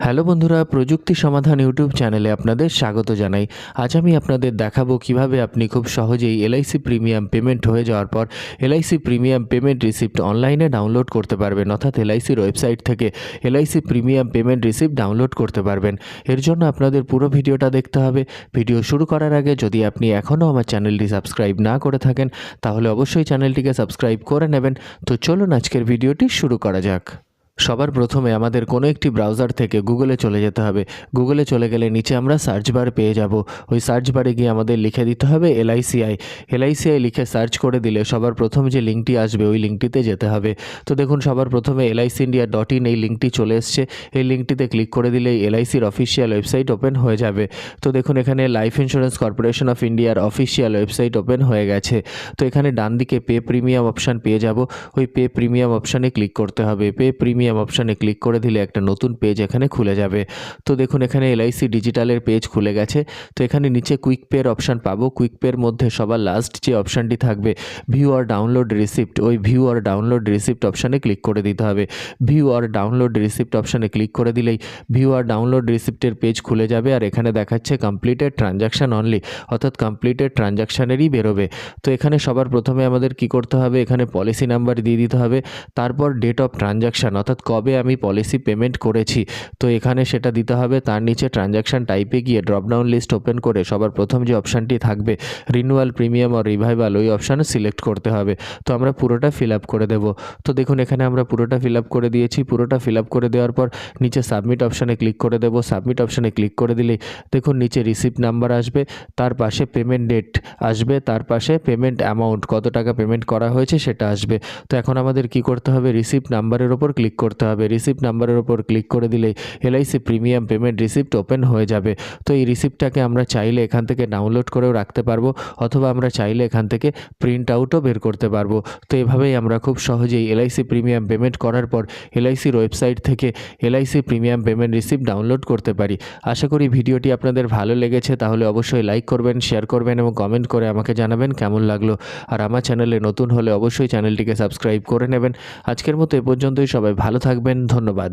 Hello বন্ধুরা, প্রযুক্তি সমাধান ইউটিউব চ্যানেলে আপনাদের স্বাগত জানাই। আজ আমি আপনাদের দেখাবো কীভাবে আপনি খুব সহজেই এলআইসি প্রিমিয়াম পেমেন্ট হয়ে যাওয়ার পর এলআইসি প্রিমিয়াম পেমেন্ট রিসিপ্ট অনলাইনে ডাউনলোড করতে পারবেন, অর্থাৎ এলআইসির ওয়েবসাইট থেকে LIC premium payment receipt download করতে পারবেন। এর জন্য আপনাদের পুরো ভিডিওটা দেখতে হবে। ভিডিও শুরু করার আগে যদি আপনি এখনও আমার চ্যানেলটি সাবস্ক্রাইব না করে থাকেন, তাহলে অবশ্যই চ্যানেলটিকে সাবস্ক্রাইব করে নেবেন। তো চলুন আজকের ভিডিওটি শুরু করা যাক। সবার প্রথমে আমাদের কোনো একটি ব্রাউজার থেকে গুগলে চলে যেতে হবে। গুগলে চলে গেলে নিচে আমরা সার্চ বার পেয়ে যাব। ওই সার্চ বারে গিয়ে আমাদের লিখে দিতে হবে এলআইসিআই এলআইসিআই লিখে সার্চ করে দিলে সবার প্রথম যে লিঙ্কটি আসবে, ওই লিঙ্কটিতে যেতে হবে। তো দেখুন, সবার প্রথমে এলআইসি ইন্ডিয়া ডট ইন এই লিঙ্কটি চলে এসছে। এই লিঙ্কটিতে ক্লিক করে দিলেই এলআইসির অফিসিয়াল ওয়েবসাইট ওপেন হয়ে যাবে। তো দেখুন, এখানে লাইফ ইন্স্যুরেন্স কর্পোরেশন অফ ইন্ডিয়ার অফিসিয়াল ওয়েবসাইট ওপেন হয়ে গেছে। তো এখানে ডান দিকে পে প্রিমিয়াম অপশান পেয়ে যাব। ওই পে প্রিমিয়াম অপশানে ক্লিক করতে হবে। পে প্রিমিয়াম অপশানে ক্লিক করে দিলে একটা নতুন পেজ এখানে খুলে যাবে। তো দেখুন, এখানে এলআইসি ডিজিটালের পেজ খুলে গেছে। তো এখানে নিচে কুইক পের অপশান পাবো। কুইক পের মধ্যে সবার লাস্ট যে অপশানটি থাকবে ভিউ আর ডাউনলোড রিসিপ্ট ওই ভিউ আর ডাউনলোড রিসিপ্ট অপশানে ক্লিক করে দিতে হবে। ভিউ আর ডাউনলোড রিসিপ্ট অপশানে ক্লিক করে দিলেই ভিউ আর ডাউনলোড রিসিপ্টের পেজ খুলে যাবে আর এখানে দেখাচ্ছে কমপ্লিটেড ট্রানজাকশান অনলি অর্থাৎ কমপ্লিটেড ট্রানজাকশানেরই বেরোবে। তো এখানে সবার প্রথমে আমাদের কি করতে হবে? এখানে পলিসি নাম্বার দিয়ে দিতে হবে। তারপর ডেট অফ ট্রানজাকশান অর্থাৎ কবে আমি পলিসি পেমেন্ট করেছি? তো এখানে সেটা দিতে হবে, তার নিচে ট্রানজাকশান টাইপে গিয়ে ড্রপডাউন লিস্ট ওপেন করে সবার প্রথম যে অপশানটি থাকবে রিনিউয়াল প্রিমিয়াম আর রিভাইভাল ওই অপশান সিলেক্ট করতে হবে। তো আমরা পুরোটা ফিল আপ করে দেবো। তো দেখুন, এখানে আমরা পুরোটা ফিল আপ করে দিয়েছি। পুরোটা ফিল আপ করে দেওয়ার পর নিচে সাবমিট অপশানে ক্লিক করে দেবো। সাবমিট অপশানে ক্লিক করে দিলেই দেখুন, নিচে রিসিপ্ট নাম্বার আসবে, তার পাশে পেমেন্ট ডেট আসবে, তার পাশে পেমেন্ট অ্যামাউন্ট কত টাকা পেমেন্ট করা হয়েছে সেটা আসবে। তো এখন আমাদের কি করতে হবে? রিসিপ্ট নাম্বারের ওপর ক্লিক করতে হবে। রিসিপ্ট নাম্বারের ওপর ক্লিক করে দিলে LIC premium payment receipt open হয়ে যাবে। তো এই রিসিপ্টটাকে আমরা চাইলে এখান থেকে ডাউনলোড করেও রাখতে পারব অথবা আমরা চাইলে এখান থেকে প্রিন্ট আউটও বের করতে পারব। তো এভাবেই আমরা খুব সহজেই এলআইসি প্রিমিয়াম পেমেন্ট করার পর এলআইসির ওয়েবসাইট থেকে LIC premium payment receipt download করতে পারি। আশা করি ভিডিওটি আপনাদের ভালো লেগেছে, তাহলে অবশ্যই লাইক করবেন শেয়ার করবেন এবং কমেন্ট করে আমাকে জানাবেন কেমন লাগল। আর আমার চ্যানেলে নতুন হলে অবশ্যই চ্যানেলটিকে সাবস্ক্রাইব করে নেবেন। আজকের মতো এ পর্যন্তই, সবাই ভালো থাকবেন ধন্যবাদ।